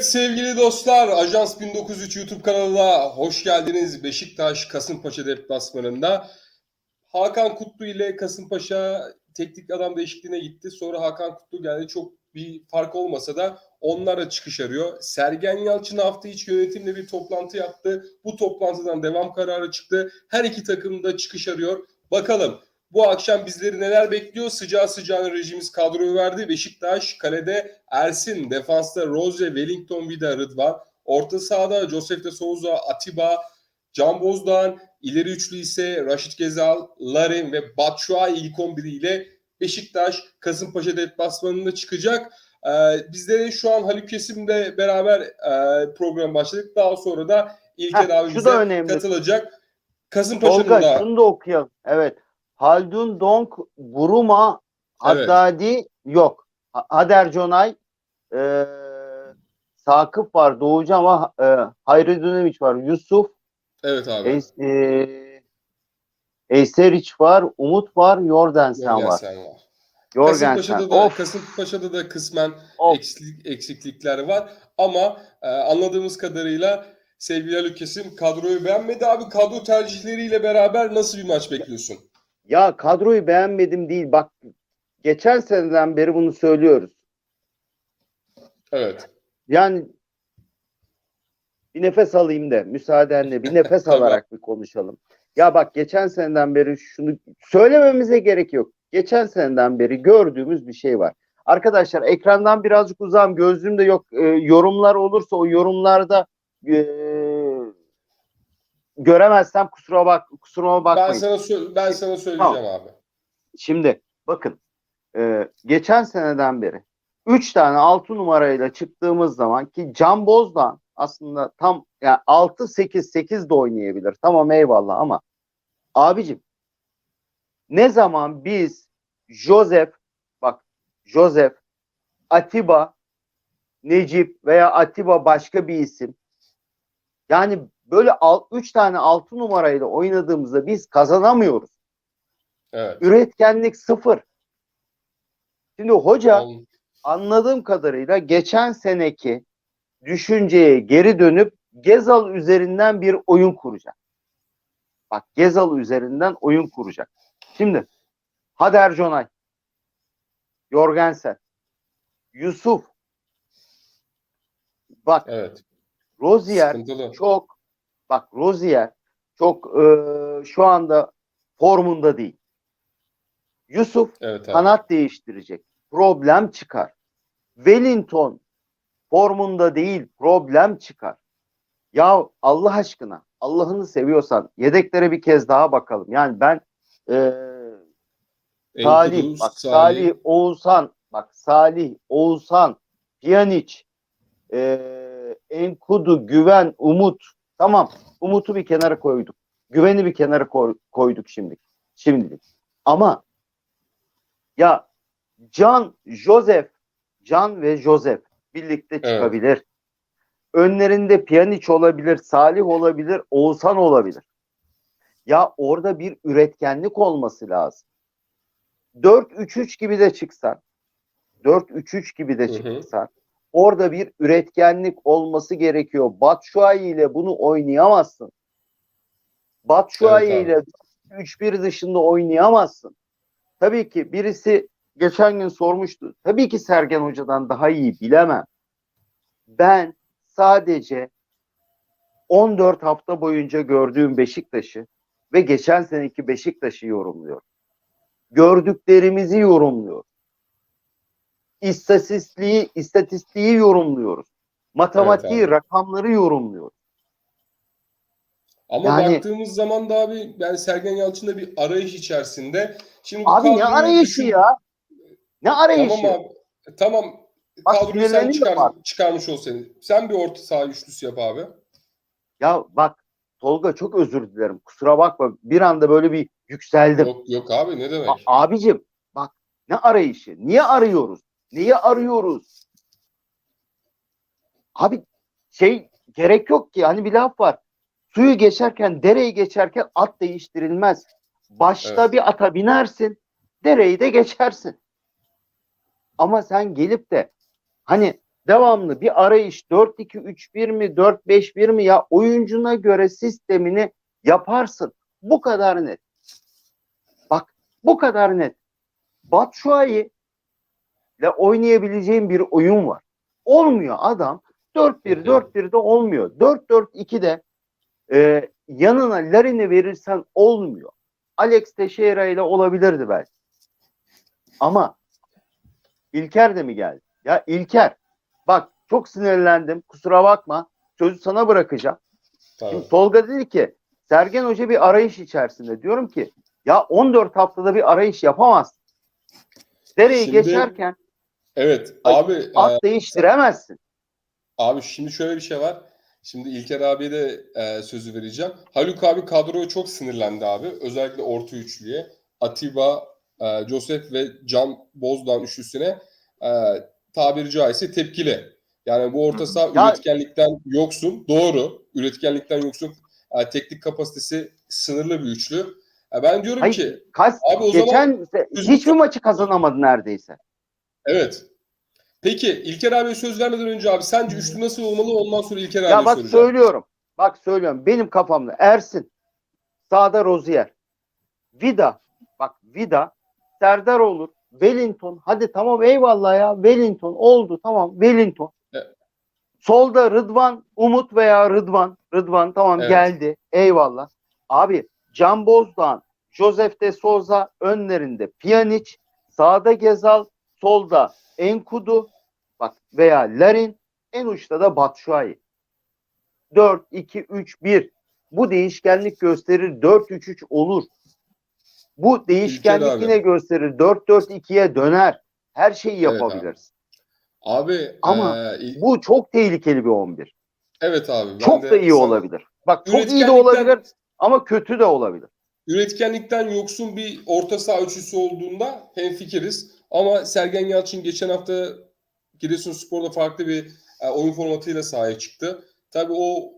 Evet sevgili dostlar, Ajans 1903 YouTube kanalına hoş geldiniz. Beşiktaş Kasımpaşa deplasmanında Hakan Kutlu ile Kasımpaşa teknik adam değişikliğine gitti. Sonra Hakan Kutlu geldi. Çok bir fark olmasa da onlar da çıkış arıyor. Sergen Yalçın hafta içi yönetimle bir toplantı yaptı. Bu toplantıdan devam kararı çıktı. Her iki takım da çıkış arıyor. Bakalım bu akşam bizleri neler bekliyor? Sıcağı sıcağına rejimiz kadroyu verdi. Beşiktaş kalede Ersin, defansta Rose, Wellington, Vida, Rıdvan. Orta sahada Josef de Souza, Atiba, Can Bozdağ'ın. ileri üçlü ise Raşit Gezal, Larin ve Batshuayi ilk 11 ile Beşiktaş Kasımpaşa deplasmanında çıkacak. Ee, bizlere şu an Haluk Kesim'le beraber e, program başladık. Daha sonra da İlker Heh, abi şu bize da önemli. katılacak. Kasımpaşa'nın Tolga da şunu da okuyalım. Evet. Haldun Donk, Buruma, Evet. Haddadi yok. Ha- Hader Conay, e, Sakıp var, Doğucu ama e, Hayri Döneviç var, Yusuf, evet abi. Es, e, Eyseriç var, Umut var, Jordansen var. Sen var. Jorgensen. Kasımpaşa'da da, Of, Kasımpaşa'da da kısmen of. eksik, eksiklikler var. Ama e, anladığımız kadarıyla sevgili Haluk Kesim kadroyu beğenmedi. Abi kadro tercihleriyle beraber nasıl bir maç bekliyorsun? Ya kadroyu beğenmedim değil. Bak geçen seneden beri bunu söylüyoruz. Evet. Yani bir nefes alayım da müsaadenle bir nefes alarak bir konuşalım. Ya bak geçen seneden beri şunu söylememize gerek yok. Geçen seneden beri gördüğümüz bir şey var. Arkadaşlar ekrandan birazcık uzağım gözlüğüm de yok. Ee, yorumlar olursa o yorumlarda ee, göremezsem kusura bak kusuruma Ben bakmayın. sana sö- ben sana söyleyeceğim abi. Şimdi bakın e, geçen seneden beri 3 tane 6 numarayla çıktığımız zaman ki Can Bozdan aslında tam yani 6 8 8 de oynayabilir. Tamam eyvallah ama abicim ne zaman biz Joseph bak Joseph Atiba Necip veya Atiba başka bir isim yani böyle 3 tane 6 numarayla oynadığımızda biz kazanamıyoruz. Evet. Üretkenlik sıfır. Şimdi hoca anladığım kadarıyla geçen seneki düşünceye geri dönüp Gezal üzerinden bir oyun kuracak. Bak Gezal üzerinden oyun kuracak. Şimdi Hader Jonay, Jorgensen, Yusuf, bak Evet. Rozier Sıkıntılı. çok bak Rozier çok e, şu anda formunda değil. Yusuf Evet abi. kanat değiştirecek. Problem çıkar. Wellington formunda değil problem çıkar. Ya Allah aşkına Allah'ını seviyorsan yedeklere bir kez daha bakalım. Yani ben e, Salih, bak Salih, Oğuzhan, bak Salih, Oğuzhan, Pjanic, e, Enkudu, Güven, Umut. Tamam, Umut'u bir kenara koyduk. Güven'i bir kenara koy- koyduk şimdi. Şimdilik. Ama ya Can, Joseph, Can ve Joseph birlikte çıkabilir. Önlerinde Pjanic olabilir, Salih olabilir, Oğuzhan olabilir. Ya orada bir üretkenlik olması lazım. 4-3-3 gibi de çıksan 4-3-3 gibi de Hı hı. Orada bir üretkenlik olması gerekiyor. Batshuayi ile bunu oynayamazsın. Batshuayi Evet ile 3-1 dışında oynayamazsın. Tabii ki birisi geçen gün sormuştu. Tabii ki Sergen Hoca'dan daha iyi bilemem. Ben sadece 14 hafta boyunca gördüğüm Beşiktaş'ı ve geçen seneki Beşiktaş'ı yorumluyorum. Gördüklerimizi yorumluyor. İstatistiği, istatistiği yorumluyoruz. Matematiği, Evet abi. rakamları yorumluyoruz. Ama Yani- baktığımız zaman da abi yani Sergen Yalçın da bir arayış içerisinde. Şimdi Abi ne arayışı düşün- ya? Ne arayışı? Tamam abi. Tamam. Bak Kadroyu sen çıkar, çıkarmış olsaydın. Sen bir orta saha üçlüsü yap abi. Ya bak Tolga çok özür dilerim. Kusura bakma. Bir anda böyle bir yükseldim. Yok yok abi ne demek? A- abicim bak ne arayışı? Niye arıyoruz? Niye arıyoruz? Abi şey gerek yok ki. Hani bir laf var. Suyu geçerken, dereyi geçerken at değiştirilmez. Başta Evet. bir ata binersin, dereyi de geçersin. Ama sen gelip de hani devamlı bir arayış 4-2-3-1 mi 4-5-1 mi ya oyuncuna göre sistemini yaparsın. Bu kadar net. Bak bu kadar net. Batshuayi ile oynayabileceğin bir oyun var. Olmuyor adam. 4-1 4-1'de olmuyor. 4-4-2'de e, yanına Larin'i verirsen olmuyor. Alex Teixeira ile olabilirdi belki. Ama İlker de mi geldi? Ya İlker bak çok sinirlendim. Kusura bakma. Sözü sana bırakacağım. Tabii. Şimdi Tolga dedi ki Sergen Hoca bir arayış içerisinde. Diyorum ki ya 14 haftada bir arayış yapamaz. Dereyi Şimdi- geçerken Evet abi e, at değiştiremezsin. abi şimdi şöyle bir şey var. Şimdi İlker abiye de e, sözü vereceğim. Haluk abi kadroya çok sinirlendi abi. Özellikle orta üçlüye. Atiba, e, Joseph ve Can Bozdoğan üçlüsüne e, tabiri caizse tepkili. Yani bu orta saha Ya- üretkenlikten yoksun. Doğru. Üretkenlikten yoksun. E, teknik kapasitesi sınırlı bir üçlü. E, ben diyorum Hayır, ki Kaç, Abi o geçen hiçbir maçı kazanamadı neredeyse. evet. Peki İlker abiye söz vermeden önce abi sence üçlü nasıl olmalı ondan sonra İlker abiye Ya bak soracağım. söylüyorum. Bak söylüyorum. Benim kafamda Ersin, sağda Rozier, Vida, bak Vida, Serdar olur, Wellington. Hadi tamam eyvallah ya. Wellington oldu tamam Wellington. Evet. Solda Rıdvan, Umut veya Rıdvan. Rıdvan tamam Evet. geldi. Eyvallah. Abi Can Bozdağ, Joseph de Souza önlerinde Pjanic, sağda Gezal, solda Enkudu bak veya Larin, en uçta da Batshuayi. 4 2 3 1. Bu değişkenlik gösterir 4 3 3 olur. Bu değişkenlik abi. yine gösterir 4 4 2'ye döner. Her şeyi Evet yapabiliriz. Abi Ama e, il- Bu çok tehlikeli bir 11. evet abi ben Çok de da iyi sana- olabilir. Bak çok iyi de olabilir ama kötü de olabilir. Üretkenlikten yoksun bir orta saha üçlüsü olduğunda hemfikiriz. Ama Sergen Yalçın geçen hafta Giresunspor'da farklı bir e, oyun formatıyla sahaya çıktı. Tabii o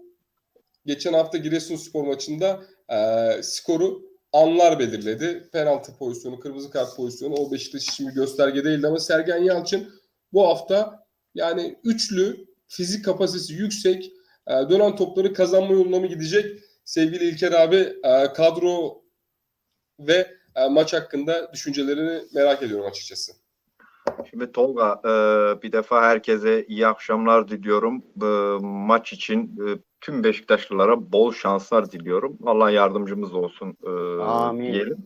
geçen hafta Giresunspor maçında e, skoru anlar belirledi. Penaltı pozisyonu, kırmızı kart pozisyonu o Beşiktaş için gösterge değildi ama Sergen Yalçın bu hafta yani üçlü, fizik kapasitesi yüksek, e, dönen topları kazanma yoluna mı gidecek? Sevgili İlker abi e, kadro ve e, maç hakkında düşüncelerini merak ediyorum açıkçası. Şimdi Tolga e, bir defa herkese iyi akşamlar diliyorum. E, maç için e, tüm Beşiktaşlılara bol şanslar diliyorum. Allah yardımcımız olsun e, Amin. diyelim.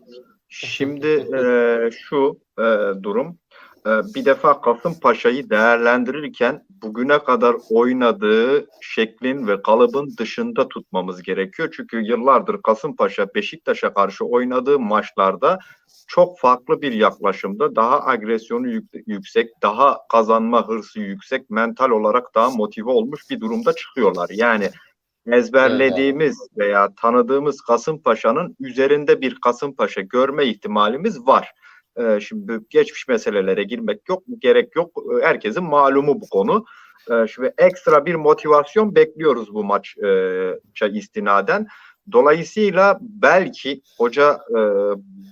Şimdi e, şu e, durum. E, bir defa Kasımpaşa'yı değerlendirirken bugüne kadar oynadığı şeklin ve kalıbın dışında tutmamız gerekiyor. Çünkü yıllardır Kasımpaşa Beşiktaş'a karşı oynadığı maçlarda çok farklı bir yaklaşımda daha agresyonu yük- yüksek, daha kazanma hırsı yüksek, mental olarak daha motive olmuş bir durumda çıkıyorlar. Yani ezberlediğimiz veya tanıdığımız Kasımpaşa'nın üzerinde bir Kasımpaşa görme ihtimalimiz var. Ee, şimdi geçmiş meselelere girmek yok, gerek yok. Ee, Herkesin malumu bu konu. Ee, şimdi ekstra bir motivasyon bekliyoruz bu maça istinaden. Dolayısıyla belki hoca e,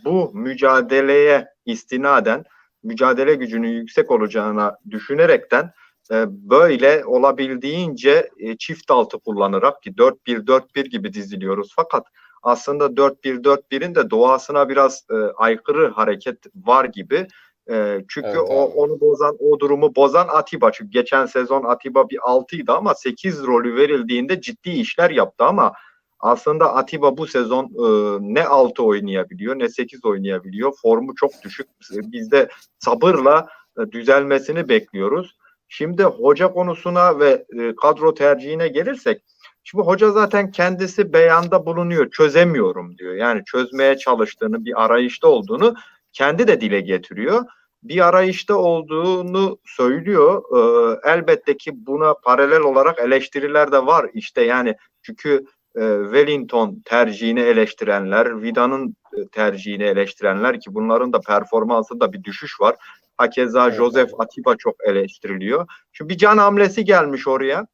bu mücadeleye istinaden mücadele gücünün yüksek olacağına düşünerekten e, böyle olabildiğince e, çift altı kullanarak ki 4-1-4-1 gibi diziliyoruz fakat aslında 4-1-4-1'in de doğasına biraz e, aykırı hareket var gibi. E, çünkü Evet o abi. onu bozan, o durumu bozan Atiba. Çünkü geçen sezon Atiba bir 6'ydı ama 8 rolü verildiğinde ciddi işler yaptı ama aslında Atiba bu sezon e, ne 6 oynayabiliyor ne 8 oynayabiliyor. Formu çok düşük. Biz de sabırla e, düzelmesini bekliyoruz. Şimdi hoca konusuna ve e, kadro tercihine gelirsek Şimdi hoca zaten kendisi beyanda bulunuyor. Çözemiyorum diyor. Yani çözmeye çalıştığını, bir arayışta olduğunu kendi de dile getiriyor. Bir arayışta olduğunu söylüyor. Ee, elbette ki buna paralel olarak eleştiriler de var. İşte yani çünkü e, Wellington tercihini eleştirenler, Vida'nın e, tercihini eleştirenler ki bunların da performansında bir düşüş var. Hakeza Joseph. Atiba çok eleştiriliyor. Şimdi bir can hamlesi gelmiş oraya.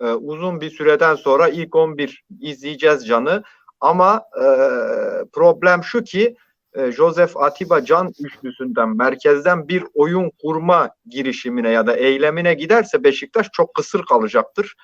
Ee, uzun bir süreden sonra ilk 11 izleyeceğiz Can'ı. Ama e, problem şu ki e, e, Joseph Atiba Can üçlüsünden merkezden bir oyun kurma girişimine ya da eylemine giderse Beşiktaş çok kısır kalacaktır.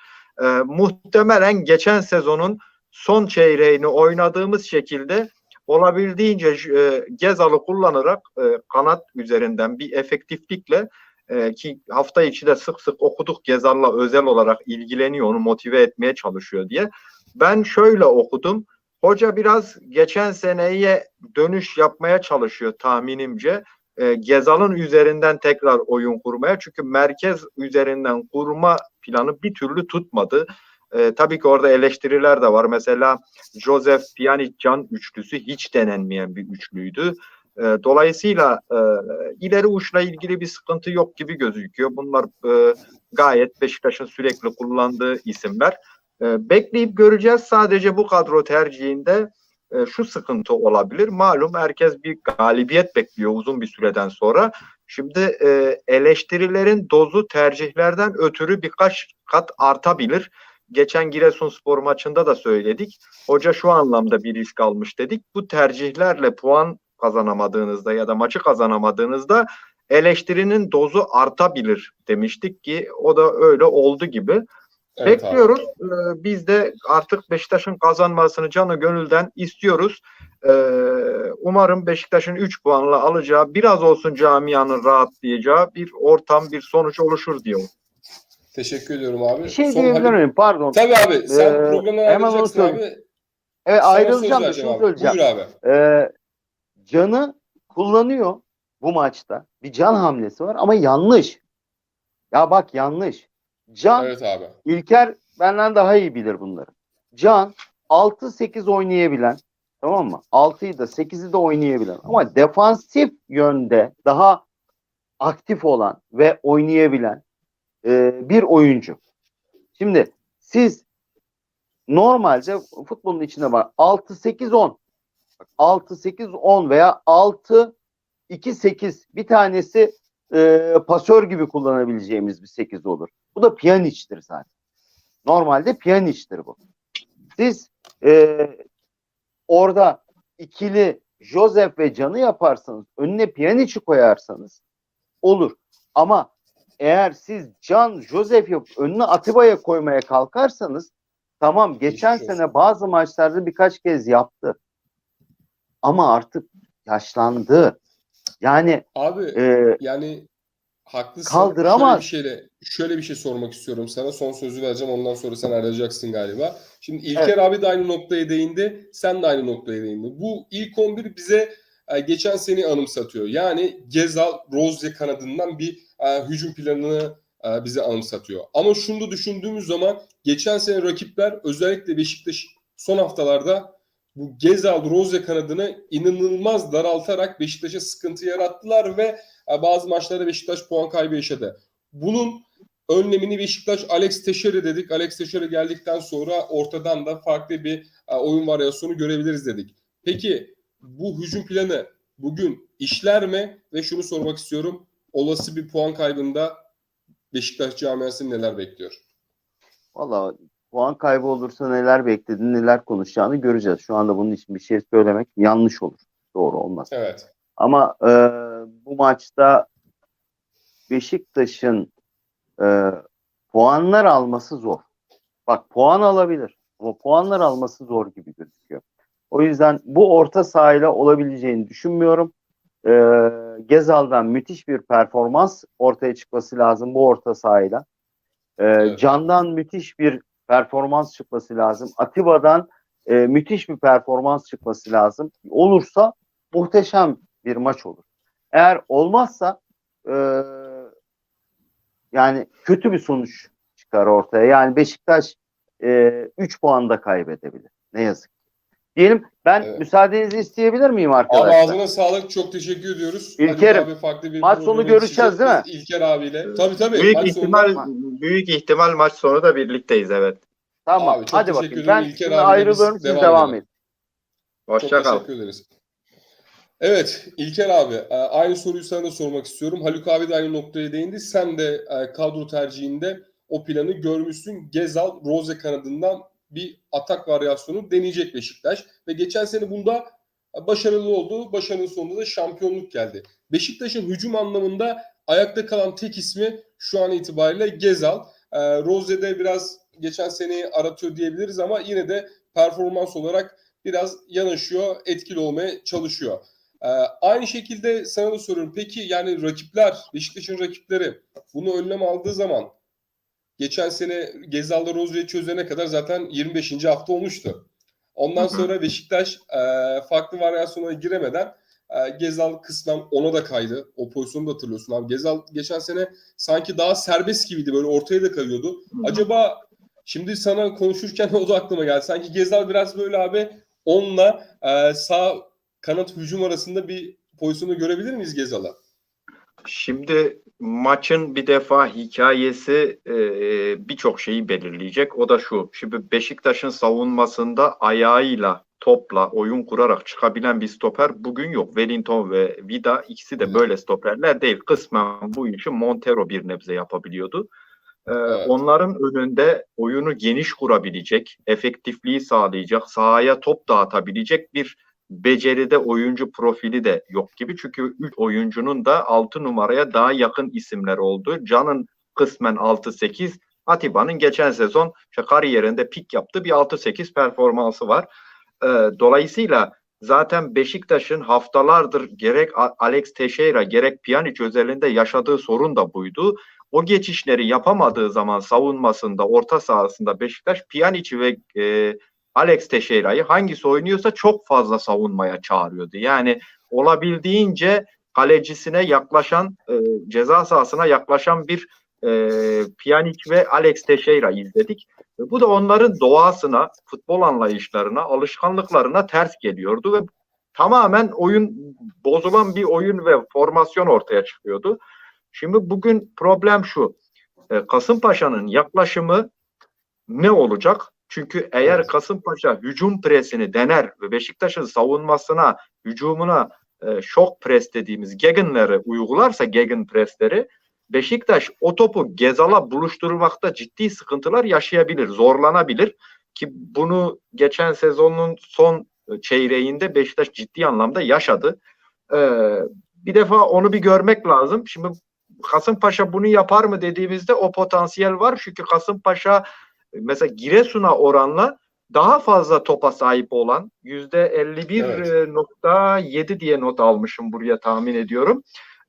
E, muhtemelen geçen sezonun son çeyreğini oynadığımız şekilde olabildiğince e, Gezal'ı kullanarak e, kanat üzerinden bir efektiflikle e, ki hafta içi de sık sık okuduk Gezal'la özel olarak ilgileniyor, onu motive etmeye çalışıyor diye. Ben şöyle okudum. Hoca biraz geçen seneye dönüş yapmaya çalışıyor tahminimce. E, Gezal'ın üzerinden tekrar oyun kurmaya. Çünkü merkez üzerinden kurma planı bir türlü tutmadı. E, tabii ki orada eleştiriler de var. Mesela Joseph Pjanic Can üçlüsü hiç denenmeyen bir üçlüydü. E, dolayısıyla e, ileri uçla ilgili bir sıkıntı yok gibi gözüküyor. Bunlar e, gayet Beşiktaş'ın sürekli kullandığı isimler. E, bekleyip göreceğiz. Sadece bu kadro tercihinde e, şu sıkıntı olabilir. Malum herkes bir galibiyet bekliyor uzun bir süreden sonra. Şimdi e, eleştirilerin dozu tercihlerden ötürü birkaç kat artabilir. Geçen Giresunspor maçında da söyledik. Hoca şu anlamda bir risk almış dedik. Bu tercihlerle puan kazanamadığınızda ya da maçı kazanamadığınızda eleştirinin dozu artabilir demiştik ki o da öyle oldu gibi. Evet abi. Bekliyoruz. Ee, biz de artık Beşiktaş'ın kazanmasını canı gönülden istiyoruz. Ee, umarım Beşiktaş'ın 3 puanla alacağı biraz olsun camianın rahatlayacağı bir ortam, bir sonuç oluşur diyor. Teşekkür ediyorum abi. Bir şey Son diyebilir miyim? Pardon. Tabii abi sen Ee, programdan hemen onu abi. Evet Sana ayrılacağım da şunu abi. söyleyeceğim. Buyur abi. Ee, canı kullanıyor bu maçta. Bir can hamlesi var ama yanlış. Ya bak yanlış. Can Evet abi. İlker benden daha iyi bilir bunları. Can 6-8 oynayabilen tamam mı? 6'yı da 8'i de oynayabilen ama defansif yönde daha aktif olan ve oynayabilen e, bir oyuncu. Şimdi siz normalde futbolun içine bak 6-8-10 Bak, 6-8-10 veya 6-2-8 bir tanesi e, pasör gibi kullanabileceğimiz bir 8 olur. Bu da Pjanic'tir zaten. Normalde Pjanic'tir bu. Siz e, orada ikili Joseph ve Can'ı yaparsanız, önüne Pjanic'i koyarsanız olur. Ama eğer siz Can, Joseph yapıp önüne Atiba'ya koymaya kalkarsanız tamam geçen sene bazı maçlarda birkaç kez yaptı. Ama artık yaşlandı. Yani Abi e, yani haklısın. Kaldıramaz. Şöyle bir şeyle şöyle bir şey sormak istiyorum sana. Son sözü vereceğim. Ondan sonra sen ayrılacaksın galiba. Şimdi İlker abi de aynı noktaya değindi. Sen de aynı noktaya değindin. Bu ilk 11 bize e, geçen seni anımsatıyor. Yani Gezal, Rozya kanadından bir e, hücum planını e, bize anımsatıyor. Ama şunu da düşündüğümüz zaman geçen sene rakipler özellikle Beşiktaş son haftalarda bu Gezal, Rozya kanadını inanılmaz daraltarak Beşiktaş'a sıkıntı yarattılar ve e, bazı maçlarda Beşiktaş puan kaybı yaşadı. Bunun önlemini Beşiktaş Alex Teixeira dedik. Alex Teixeira geldikten sonra ortadan da farklı bir e, oyun varyasyonu görebiliriz dedik. Peki bu hücum planı bugün işler mi? Ve şunu sormak istiyorum. Olası bir puan kaybında Beşiktaş camiası neler bekliyor? Valla puan kaybı olursa neler beklediğini, neler konuşacağını göreceğiz. Şu anda bunun için bir şey söylemek yanlış olur. Doğru olmaz. Evet. Ama e, bu maçta Beşiktaş'ın e, puanlar alması zor. Bak puan alabilir ama puanlar alması zor gibi gözüküyor. O yüzden bu orta sahayla olabileceğini düşünmüyorum. E, Gezal'dan müthiş bir performans ortaya çıkması lazım bu orta sahayla. E, Evet. Can'dan müthiş bir performans çıkması lazım. Atiba'dan e, müthiş bir performans çıkması lazım. Olursa muhteşem bir maç olur. Eğer olmazsa e, yani kötü bir sonuç çıkar ortaya. Yani Beşiktaş 3 puan da kaybedebilir. Ne yazık. Diyelim ben Evet. müsaadenizi isteyebilir miyim Abi arkadaşlar? ağzına sağlık. Çok teşekkür ediyoruz. İlker'im, Haluk abi farklı bir maç sonu görüşeceğiz değil mi? İlker abiyle. Tabii tabii. Büyük Maç ihtimal sonunda- büyük ihtimal maç sonu da birlikteyiz evet. Tamam. Abi, Hadi bakayım. ederim. Ben İlker şimdi ayrılıyorum. Siz devam devam edelim. edin. Hoşça Çok kal. teşekkür ederiz. Evet İlker abi e, aynı soruyu sana da sormak istiyorum. Haluk abi de aynı noktaya değindi. Sen de e, kadro tercihinde o planı görmüşsün. Gezal, Rose kanadından bir atak varyasyonu deneyecek Beşiktaş. Ve geçen sene bunda başarılı oldu. Başarının sonunda da şampiyonluk geldi. Beşiktaş'ın hücum anlamında ayakta kalan tek ismi şu an itibariyle Gezal. E, Roze'de biraz geçen seneyi aratıyor diyebiliriz ama yine de performans olarak biraz yanaşıyor, etkili olmaya çalışıyor. E, aynı şekilde sana da soruyorum. Peki yani rakipler, Beşiktaş'ın rakipleri bunu önlem aldığı zaman geçen sene Gezal'la Roze'yi çözene kadar zaten 25. hafta olmuştu. Ondan Hı hı. sonra Beşiktaş e, farklı varyasyona giremeden e, Gezal kısmen ona da kaydı. O pozisyonu da hatırlıyorsun abi. Gezal geçen sene sanki daha serbest gibiydi. Böyle ortaya da kayıyordu. Acaba şimdi sana konuşurken o da aklıma geldi. Sanki Gezal biraz böyle abi onunla e, sağ kanat hücum arasında bir pozisyonu görebilir miyiz Gezal'a? Şimdi maçın bir defa hikayesi e, birçok şeyi belirleyecek. O da şu. Şimdi Beşiktaş'ın savunmasında ayağıyla topla oyun kurarak çıkabilen bir stoper bugün yok. Wellington ve Vida ikisi de Evet. böyle stoperler değil. Kısmen bu işi Montero bir nebze yapabiliyordu. Ee, Evet. Onların önünde oyunu geniş kurabilecek, efektifliği sağlayacak, sahaya top dağıtabilecek bir beceride oyuncu profili de yok gibi. Çünkü 3 oyuncunun da 6 numaraya daha yakın isimler oldu. Can'ın kısmen 6-8, Atiba'nın geçen sezon işte kariyerinde pik yaptığı bir 6-8 performansı var. Ee, dolayısıyla zaten Beşiktaş'ın haftalardır gerek Alex Teixeira gerek Pjanic özelinde yaşadığı sorun da buydu. O geçişleri yapamadığı zaman savunmasında, orta sahasında Beşiktaş Pjanic'i ve e, Alex Teixeira'yı hangisi oynuyorsa çok fazla savunmaya çağırıyordu. Yani olabildiğince kalecisine yaklaşan, e, ceza sahasına yaklaşan bir e, Pjanic ve Alex Teixeira izledik. Ve bu da onların doğasına, futbol anlayışlarına, alışkanlıklarına ters geliyordu ve tamamen oyun bozulan bir oyun ve formasyon ortaya çıkıyordu. Şimdi bugün problem şu. E, Kasımpaşa'nın yaklaşımı ne olacak? Çünkü eğer Evet. Kasımpaşa hücum presini dener ve Beşiktaş'ın savunmasına, hücumuna e, şok pres dediğimiz gegenleri uygularsa gegen presleri Beşiktaş o topu Gezal'a buluşturmakta ciddi sıkıntılar yaşayabilir, zorlanabilir ki bunu geçen sezonun son çeyreğinde Beşiktaş ciddi anlamda yaşadı. Ee, bir defa onu bir görmek lazım. Şimdi Kasımpaşa bunu yapar mı dediğimizde o potansiyel var. Çünkü Kasımpaşa mesela Giresun'a oranla daha fazla topa sahip olan %51.7 diye not almışım buraya tahmin ediyorum.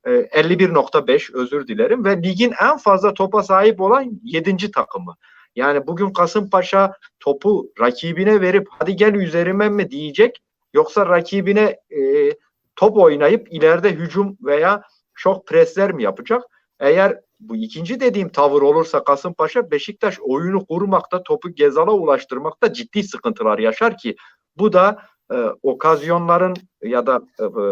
Ee, 51.5 özür dilerim ve ligin en fazla topa sahip olan 7. takımı. Yani bugün Kasımpaşa topu rakibine verip hadi gel üzerime mi diyecek yoksa rakibine e, top oynayıp ileride hücum veya şok presler mi yapacak? Eğer bu ikinci dediğim tavır olursa Kasımpaşa Beşiktaş oyunu kurmakta, topu Gezal'a ulaştırmakta ciddi sıkıntılar yaşar ki bu da e, okazyonların ya da e, e,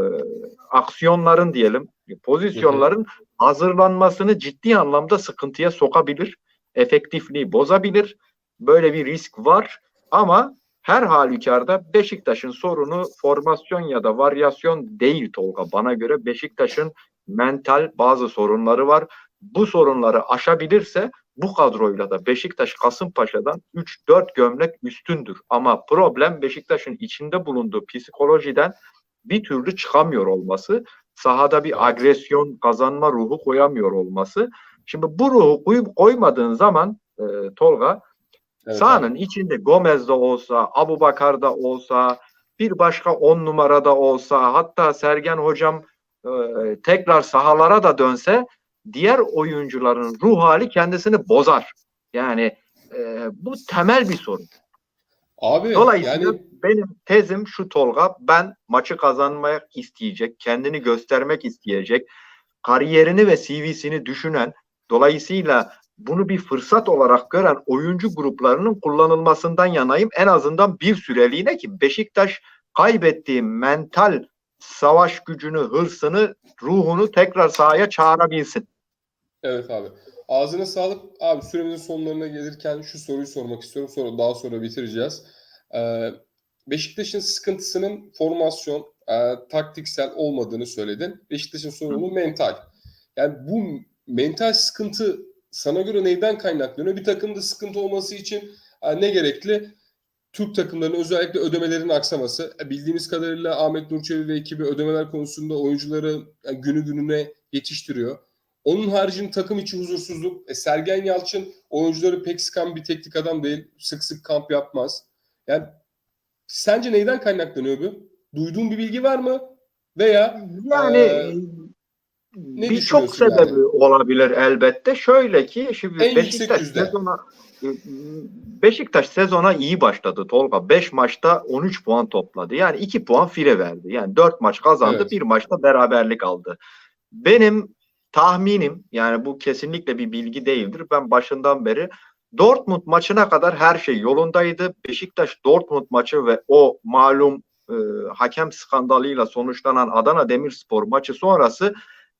aksiyonların diyelim pozisyonların hazırlanmasını ciddi anlamda sıkıntıya sokabilir. Efektifliği bozabilir. Böyle bir risk var ama her halükarda Beşiktaş'ın sorunu formasyon ya da varyasyon değil Tolga. Bana göre Beşiktaş'ın mental bazı sorunları var. Bu sorunları aşabilirse bu kadroyla da Beşiktaş Kasımpaşa'dan 3-4 gömlek üstündür. Ama problem Beşiktaş'ın içinde bulunduğu psikolojiden bir türlü çıkamıyor olması. Sahada bir agresyon kazanma ruhu koyamıyor olması. Şimdi bu ruhu koymadığın zaman e, Tolga Evet, sahanın abi. içinde Gomez de olsa, Abu Bakar da olsa, bir başka on numarada olsa, hatta Sergen hocam tekrar sahalara da dönse diğer oyuncuların ruh hali kendisini bozar. Yani e, bu temel bir sorun. Abi Dolayısıyla yani benim tezim şu Tolga, ben maçı kazanmak isteyecek, kendini göstermek isteyecek, kariyerini ve CV'sini düşünen, dolayısıyla bunu bir fırsat olarak gören oyuncu gruplarının kullanılmasından yanayım. En azından bir süreliğine ki Beşiktaş kaybettiği mental savaş gücünü, hırsını, ruhunu tekrar sahaya çağırabilsin. Evet abi. Ağzına sağlık. Abi süremizin sonlarına gelirken şu soruyu sormak istiyorum. Sonra daha sonra bitireceğiz. Ee, Beşiktaş'ın sıkıntısının formasyon, e, taktiksel olmadığını söyledin. Beşiktaş'ın sorunu mental. Yani bu mental sıkıntı sana göre neyden kaynaklanıyor? Bir takımda sıkıntı olması için e, ne gerekli? Türk takımlarının özellikle ödemelerin aksaması. E, Bildiğimiz kadarıyla Ahmet Nurçevi ve ekibi ödemeler konusunda oyuncuları e, günü gününe yetiştiriyor. Onun haricinde takım içi huzursuzluk. E, Sergen Yalçın oyuncuları pek sıkan bir teknik adam değil. Sık sık kamp yapmaz. Yani sence neyden kaynaklanıyor bu? Duyduğun bir bilgi var mı? Veya Yani ne birçok sebebi olabilir elbette. Şöyle ki şimdi En Beşiktaş sezona Beşiktaş sezona iyi başladı Tolga. 5 maçta 13 puan topladı. Yani 2 puan fire verdi. Yani 4 maç kazandı, Evet. maçta beraberlik aldı. Benim tahminim yani bu kesinlikle bir bilgi değildir. Ben başından beri Dortmund maçına kadar her şey yolundaydı. Beşiktaş Dortmund maçı ve o malum e, hakem skandalıyla sonuçlanan Adana Demirspor maçı sonrası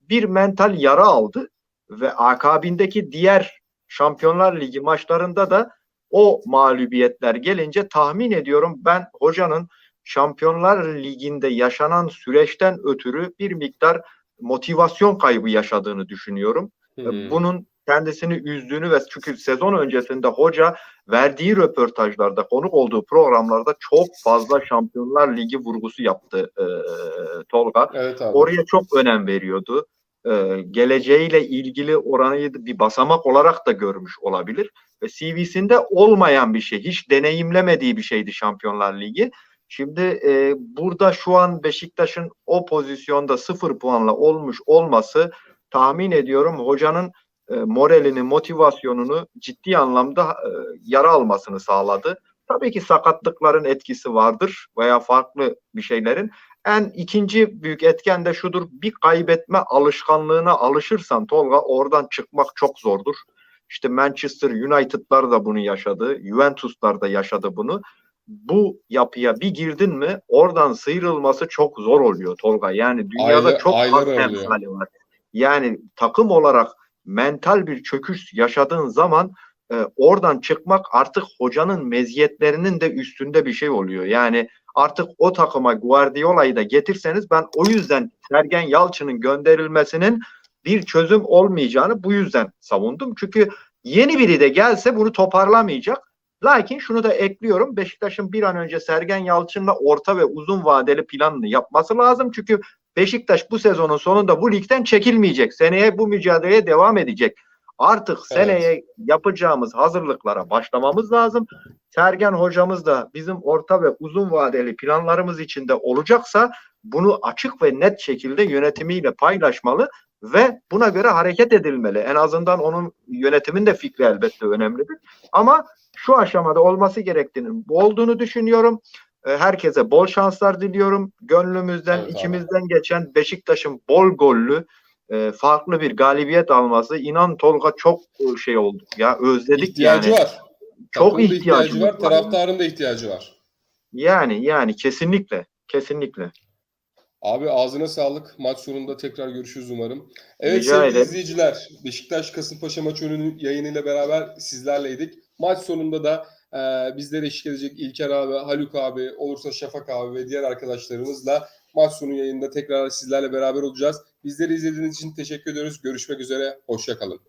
bir mental yara aldı ve akabindeki diğer Şampiyonlar Ligi maçlarında da o mağlubiyetler gelince tahmin ediyorum ben hocanın Şampiyonlar Ligi'nde yaşanan süreçten ötürü bir miktar motivasyon kaybı yaşadığını düşünüyorum. Hmm. Bunun kendisini üzdüğünü ve çünkü sezon öncesinde hoca verdiği röportajlarda, konuk olduğu programlarda çok fazla Şampiyonlar Ligi vurgusu yaptı e, Tolga. Evet abi. Oraya çok önem veriyordu. Ee, geleceğiyle ilgili oranı bir basamak olarak da görmüş olabilir. Ve CV'sinde olmayan bir şey, hiç deneyimlemediği bir şeydi Şampiyonlar Ligi. Şimdi e, burada şu an Beşiktaş'ın o pozisyonda sıfır puanla olmuş olması tahmin ediyorum hocanın e, moralini, motivasyonunu ciddi anlamda e, yara almasını sağladı. Tabii ki sakatlıkların etkisi vardır veya farklı bir şeylerin. En ikinci büyük etken de şudur. Bir kaybetme alışkanlığına alışırsan Tolga oradan çıkmak çok zordur. İşte Manchester United'lar da bunu yaşadı. Juventus'lar da yaşadı bunu. Bu yapıya bir girdin mi oradan sıyrılması çok zor oluyor Tolga. Yani dünyada Ayla- çok az alıyor. emsali var. Yani takım olarak mental bir çöküş yaşadığın zaman e, oradan çıkmak artık hocanın meziyetlerinin de üstünde bir şey oluyor. Yani artık o takıma Guardiola'yı da getirseniz ben o yüzden Sergen Yalçın'ın gönderilmesinin bir çözüm olmayacağını bu yüzden savundum. Çünkü yeni biri de gelse bunu toparlamayacak. Lakin şunu da ekliyorum. Beşiktaş'ın bir an önce Sergen Yalçın'la orta ve uzun vadeli planını yapması lazım. Çünkü Beşiktaş bu sezonun sonunda bu ligden çekilmeyecek. Seneye bu mücadeleye devam edecek. Artık Evet. seneye yapacağımız hazırlıklara başlamamız lazım. Sergen hocamız da bizim orta ve uzun vadeli planlarımız içinde olacaksa bunu açık ve net şekilde yönetimiyle paylaşmalı ve buna göre hareket edilmeli. En azından onun yönetimin de fikri elbette önemlidir. Ama şu aşamada olması gerektiğinin bu olduğunu düşünüyorum. E, Herkese bol şanslar diliyorum. Gönlümüzden, Evet içimizden geçen Beşiktaş'ın bol gollü e, farklı bir galibiyet alması inan Tolga çok e, şey olduk ya özledik İhtiyacı yani. var. Çok ihtiyacımız var. var. Taraftarın da ihtiyacı var. Yani yani kesinlikle kesinlikle. Abi ağzına sağlık. Maç sonunda tekrar görüşürüz umarım. Evet Rica sevgili ederim. izleyiciler. Beşiktaş Kasımpaşa maçı önünün yayınıyla beraber sizlerleydik. Maç sonunda da e, bizlere eşlik edecek İlker abi, Haluk abi, olursa Şafak abi ve diğer arkadaşlarımızla maç yayında tekrar sizlerle beraber olacağız. Bizleri izlediğiniz için teşekkür ediyoruz. Görüşmek üzere. Hoşçakalın.